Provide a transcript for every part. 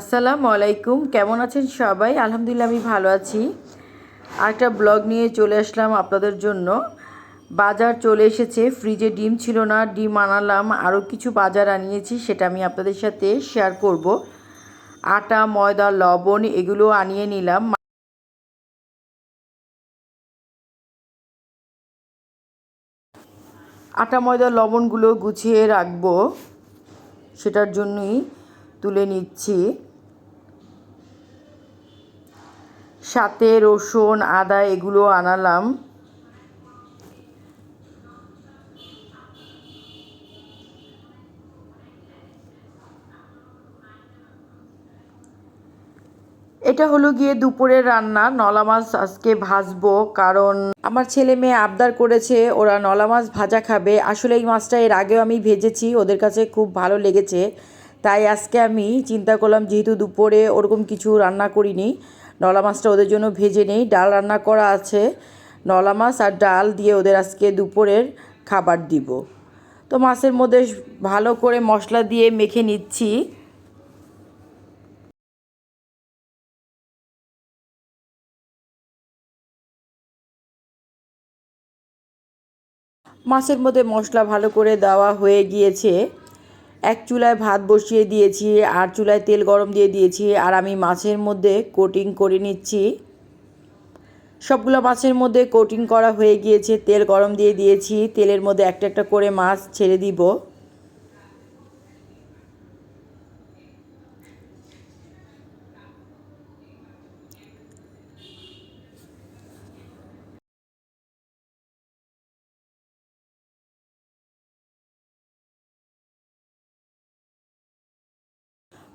আসসালামু আলাইকুম। কেমন আছেন সবাই? আলহামদুলিল্লাহ আমি ভালো আছি। আরেকটা ব্লগ নিয়ে চলে আসলাম আপনাদের জন্য। বাজার চলে এসেছে। ফ্রিজে ডিম ছিল না, ডিম আনালাম। আরও কিছু বাজার আনিয়েছি, সেটা আমি আপনাদের সাথে শেয়ার করব। আটা, ময়দা, লবণ, এগুলো আনিয়ে নিলাম। আটা, ময়দা, লবণগুলো গুছিয়ে রাখব। সেটার জন্যই তুলে নিচ্ছি। সাথে রসুন, আদা এগুলো আনালাম। এটা হলো গিয়ে দুপুরের রান্না। নলা মাছ আজকে ভাজবো কারণ আমার ছেলে মেয়ে আবদার করেছে, ওরা নলা মাছ ভাজা খাবে। আসলে এই মাছটা এর আগেও আমি ভেজেছি, ওদের কাছে খুব ভালো লেগেছে। তাই আজকে আমি চিন্তা করলাম, যেহেতু দুপুরে ওরকম কিছু রান্না করিনি নলা মাছটা ওদের জন্য ভেজে নেই। ডাল রান্না করা আছে। নলা মাছ আর ডাল দিয়ে ওদের আজকে দুপুরের খাবার দিব। তো মাছের মধ্যে ভালো করে মশলা দিয়ে মেখে নিচ্ছি। মাছের মধ্যে মশলা ভালো করে দেওয়া হয়ে গিয়েছে। এক চুলায় ভাত বসিয়ে দিয়েছি আর চুলায় তেল গরম দিয়ে দিয়েছি, আর আমি মাছের মধ্যে কোটিং করে নিচ্ছি। সবগুলো মাছের মধ্যে কোটিং করা হয়ে গিয়েছে, তেল গরম দিয়ে দিয়েছি, তেলের মধ্যে একটা একটা করে মাছ ছেড়ে দিব।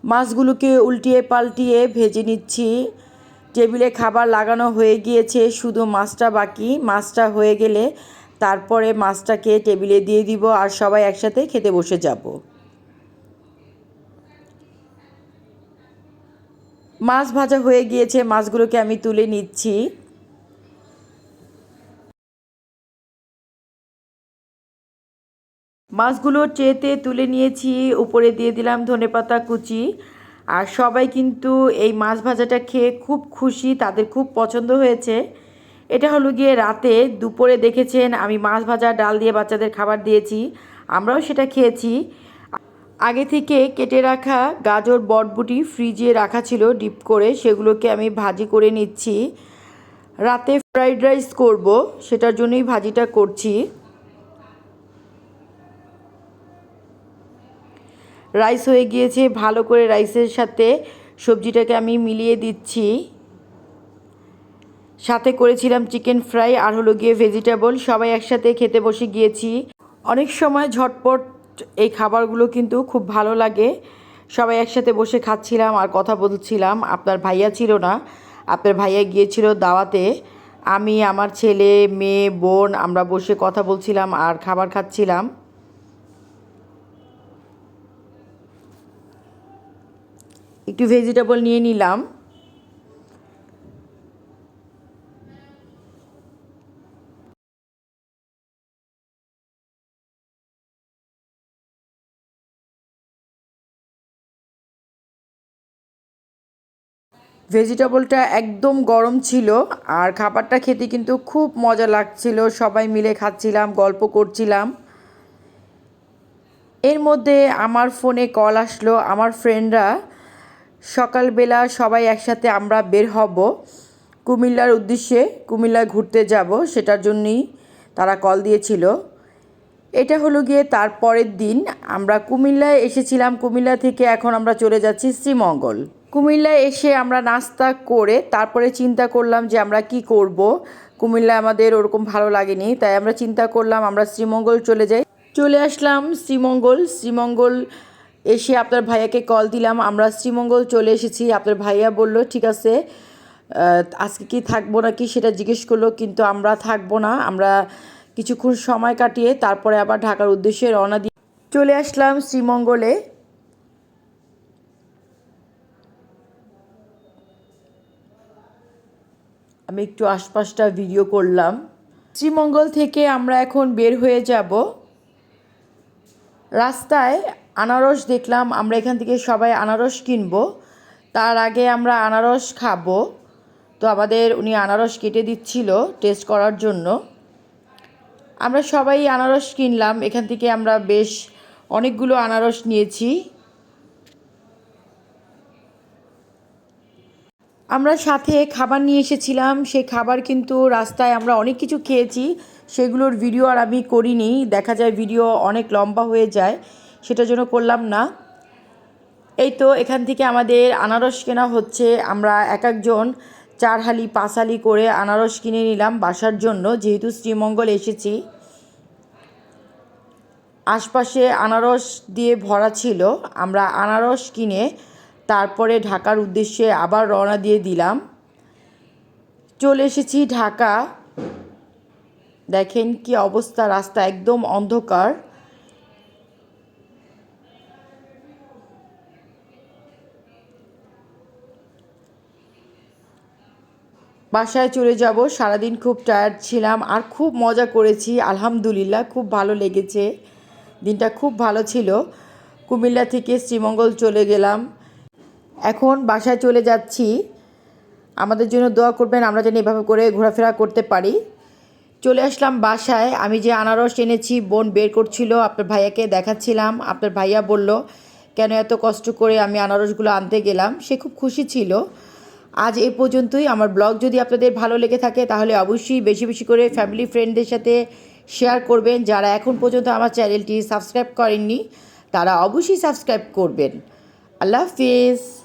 মাছগুলোকে উল্টিয়ে পাল্টিয়ে ভেজে নিচ্ছি। টেবিলে খাবার লাগানো হয়ে গিয়েছে, শুধু মাছটা বাকি। মাছটা হয়ে গেলে তারপরে মাছটাকে টেবিলে দিয়ে দিব আর সবাই একসাথে খেতে বসে যাব। মাছ ভাজা হয়ে গিয়েছে, মাছগুলোকে আমি তুলে নিচ্ছি। মাছগুলো ট্রেতে তুলে নিয়েছি, উপরে দিয়ে দিলাম ধনেপাতা কুচি। আর সবাই কিন্তু এই মাছ ভাজাটা খেয়ে খুব খুশি, তাদের খুব পছন্দ হয়েছে। এটা হলো গিয়ে রাতে দুপুরে দেখেছেন, আমি মাছ ভাজা ডাল দিয়ে বাচ্চাদের খাবার দিয়েছি, আমরাও সেটা খেয়েছি। আগে থেকে কেটে রাখা গাজর বটবুটি ফ্রিজে রাখা ছিল ডিপ করে, সেগুলোকে আমি ভাজি করে নিচ্ছি। রাতে ফ্রাইড রাইস করব, সেটার জন্যই ভাজিটা করছি। রাইস হয়ে গিয়েছে, ভালো করে রাইসের সাথে সবজিটাকে আমি মিলিয়ে দিচ্ছি। সাথে করেছিলাম চিকেন ফ্রাই আর হলো গিয়ে ভেজিটেবল সবাই একসাথে খেতে বসে গিয়েছি। অনেক সময় ঝটপট এই খাবারগুলো কিন্তু খুব ভালো লাগে। সবাই একসাথে বসে খাচ্ছিলাম আর কথা বলছিলাম। আপনার ভাইয়া ছিল না, আপনার ভাইয়া গিয়েছিল দাওয়াতে। আমি, আমার ছেলে, মেয়ে, বোন, আমরা বসে কথা বলছিলাম আর খাবার খাচ্ছিলাম। একটু ভেজিটেবল নিয়ে নিলাম। ভেজিটেবলটা একদম গরম ছিল, আর খাবারটা খেতে কিন্তু খুব মজা লাগছিল। সবাই মিলে খাচ্ছিলাম, গল্প করছিলাম। এর মধ্যে আমার ফোনে কল আসলো, আমার ফ্রেন্ডরা সকালবেলা সবাই একসাথে আমরা বের হব। কুমিল্লার উদ্দেশ্যে কুমিল্লায় ঘুরতে যাব, সেটার জন্যই তারা কল দিয়েছিল। এটা হলো গিয়ে তার পরের দিন। আমরা কুমিল্লায় এসেছিলাম, কুমিল্লা থেকে এখন আমরা চলে যাচ্ছি শ্রীমঙ্গল। কুমিল্লায় এসে আমরা নাস্তা করে তারপরে চিন্তা করলাম যে আমরা কি করব। কুমিল্লা আমাদের ওরকম ভালো লাগেনি, তাই আমরা চিন্তা করলাম আমরা শ্রীমঙ্গল চলে যাই। চলে আসলাম শ্রীমঙ্গল। শ্রীমঙ্গল এসে আপনার ভাইয়াকে কল দিলাম। আমরা শ্রীমঙ্গল চলে এসেছি। আপনার ভাইয়া বলল, ঠিক আছে আজকে কি থাকব নাকি? সেটা জিজ্ঞেস করল, কিন্তু আমরা থাকব না। আমরা কিছুক্ষণ সময় কাটিয়ে তারপরে আবার ঢাকার উদ্দেশ্যে রওনা দিয়ে চলে আসলাম শ্রীমঙ্গলে। আমি একটু আশপাশটা ভিডিও করলাম। শ্রীমঙ্গল থেকে আমরা এখন বের হয়ে যাব। রাস্তায় আনারস দেখলাম, আমরা এখান থেকে সবাই আনারস কিনবো। তার আগে আমরা আনারস খাব। তো আমাদের উনি আনারস কেটে দিচ্ছিল টেস্ট করার জন্য। আমরা সবাই আনারস কিনলাম, এখান থেকে আমরা বেশ অনেকগুলো আনারস নিয়েছি। আমরা সাথে খাবার নিয়ে এসেছিলাম সেই খাবার কিন্তু রাস্তায় আমরা অনেক কিছু খেয়েছি, সেগুলোর ভিডিও আর আমি করিনি। দেখা যায় ভিডিও অনেক লম্বা হয়ে যায়। সেটার জন্য করলাম না। এই তো এখান থেকে আমাদের আনারস কেনা হচ্ছে। আমরা এক একজন চার হালি পাঁচ হালি করে আনারস কিনে নিলাম বাসার জন্য। যেহেতু শ্রীমঙ্গল এসেছি, আশপাশে আনারস দিয়ে ভরা ছিল। আমরা আনারস কিনে তারপরে ঢাকার উদ্দেশ্যে আবার রওনা দিয়ে দিলাম। চলে এসেছি ঢাকা। দেখেন কি অবস্থা, রাস্তা একদম অন্ধকার। বাসায় চলে যাব, সারাদিন খুব টায়ার্ড ছিলাম আর খুব মজা করেছি, আলহামদুলিল্লাহ খুব ভালো লেগেছে, দিনটা খুব ভালো ছিল। কুমিল্লা থেকে শ্রীমঙ্গল চলে গেলাম। এখন বাসায় চলে যাচ্ছি। আমাদের জন্য দোয়া করবেন, আমরা যেন এভাবে করে ঘোরাফেরা করতে পারি। চলে আসলাম বাসায়, আমি যে আনারস এনেছি, বোন বের করছিল, আপনার ভাইয়াকে দেখাচ্ছিলাম, আপনার ভাইয়া বলল, কেন এত কষ্ট করে আমি আনারসগুলো আনতে গেলাম? সে খুব খুশি ছিল। আজ এ পর্যন্তই। আমার ব্লগ যদি আপনাদের ভালো লেগে থাকে, তাহলে অবশ্যই বেশি বেশি করে ফ্যামিলি ফ্রেন্ডদের সাথে শেয়ার করবেন। যারা এখন পর্যন্ত আমার চ্যানেলটি সাবস্ক্রাইব করেননি, তারা অবশ্যই সাবস্ক্রাইব করবেন। আল্লাহ হাফিজ।